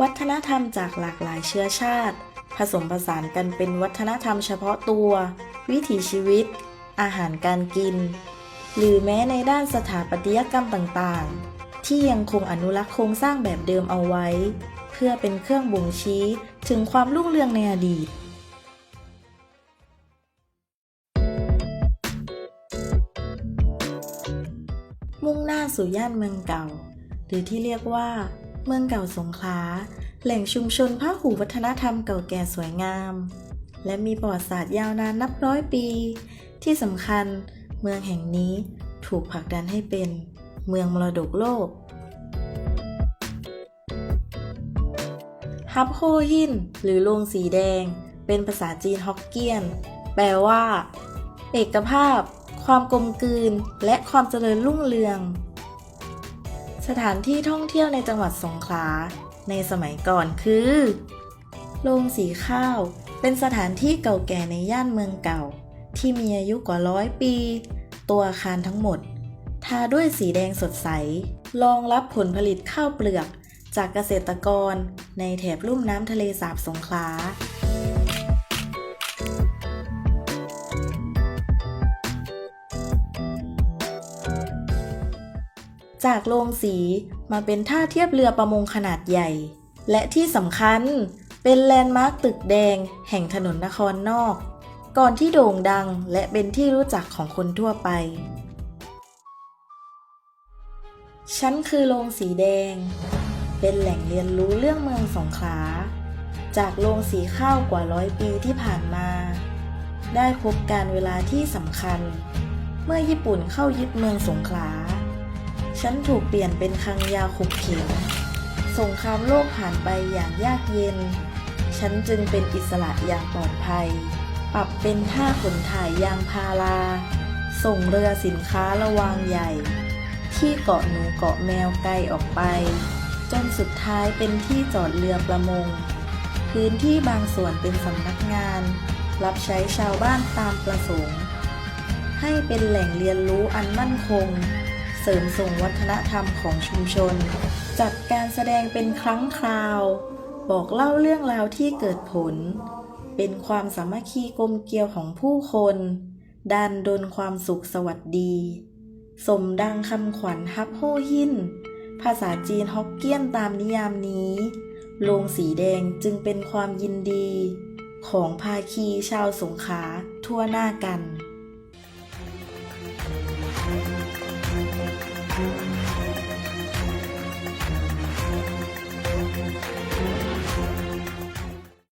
วัฒนธรรมจากหลากหลายเชื้อชาติ ผสมผสานกันเป็นวัฒนธรรมเฉพาะตัว วิถีชีวิต อาหารการกิน หรือแม้ในด้านสถาปัตยกรรมต่างๆ ที่ยังคงอนุรักษ์โครงสร้างแบบเดิมเอาไว้ เพื่อเป็นเครื่องบ่งชี้ถึงความรุ่งเรืองในอดีตมุ่งหน้าสู่ย่านเมืองเก่า หรือที่เรียกว่า เมืองเก่าสงขลา แหล่งชุมชนพหูวัฒนธรรมเก่าแก่สวยงาม และมีประวัติศาสตร์ยาวนานนับร้อยปี ที่สำคัญเมืองแห่งนี้ถูกผลักดันให้เป็นเมืองมรดกโลก ฮับโฮฮินหรือโรงสีแดง เป็นภาษาจีนฮอกเกี้ยน แปลว่า เอกภาพ ความกลมกลืน และความเจริญรุ่งเรือง สถานที่ท่องเที่ยวในจังหวัดสงขลา ในสมัยก่อนคือ โรงสีข้าว เป็นสถานที่เก่าแก่ในย่านเมืองเก่า ที่มีอายุกว่าร้อยปี ตัวอาคารทั้งหมด ทาด้วยสีแดงสดใส รองรับผลผลิตข้าวเปลือก จากเกษตรกร ในแถบลุ่มน้ำทะเลสาบสงขลา จากโรงสีมาเป็นท่าเทียบเรือประมงขนาดใหญ่ และที่สำคัญเป็นแลนด์มาร์คตึกแดงแห่งถนนนครนอก ก่อนที่โด่งดังและเป็นที่รู้จักของคนทั่วไปฉันคือโรงสีแดง เป็นแหล่งเรียนรู้เรื่องเมืองสงขลา จากโรงสีข้าวกว่าร้อยปีที่ผ่านมา ได้พบการเวลาที่สำคัญ เมื่อญี่ปุ่นเข้ายึดเมืองสงขลา ฉันถูกเปลี่ยนเป็นคังยาขุกเข็นสงครามโลกผ่านไปอย่างยากเย็น ฉันจึงเป็นอิสระอย่างปลอดภัย ปรับเป็นท่าขนถ่ายยางพารา ส่งเรือสินค้าระวางใหญ่ ที่เกาะหนูเกาะแมวไกลออกไป จนสุดท้ายเป็นที่จอดเรือประมง พื้นที่บางส่วนเป็นสำนักงาน รับใช้ชาวบ้านตามประสงค์ ให้เป็นแหล่งเรียนรู้อันมั่นคง เสริมส่งวัฒนธรรมของชุมชน จัดการแสดงเป็นครั้งคราว บอกเล่าเรื่องราวที่เกิดผล เป็นความสามัคคีกลมเกลียวของผู้คนดันดนความสุขสวัสดี สมดังคำขวัญฮับโฮหิน ภาษาจีนฮอกเกี้ยนตามนิยามนี้โลงสีแดงจึงเป็นความยินดี ของภาคีชาวสงขาทั่วหน้ากัน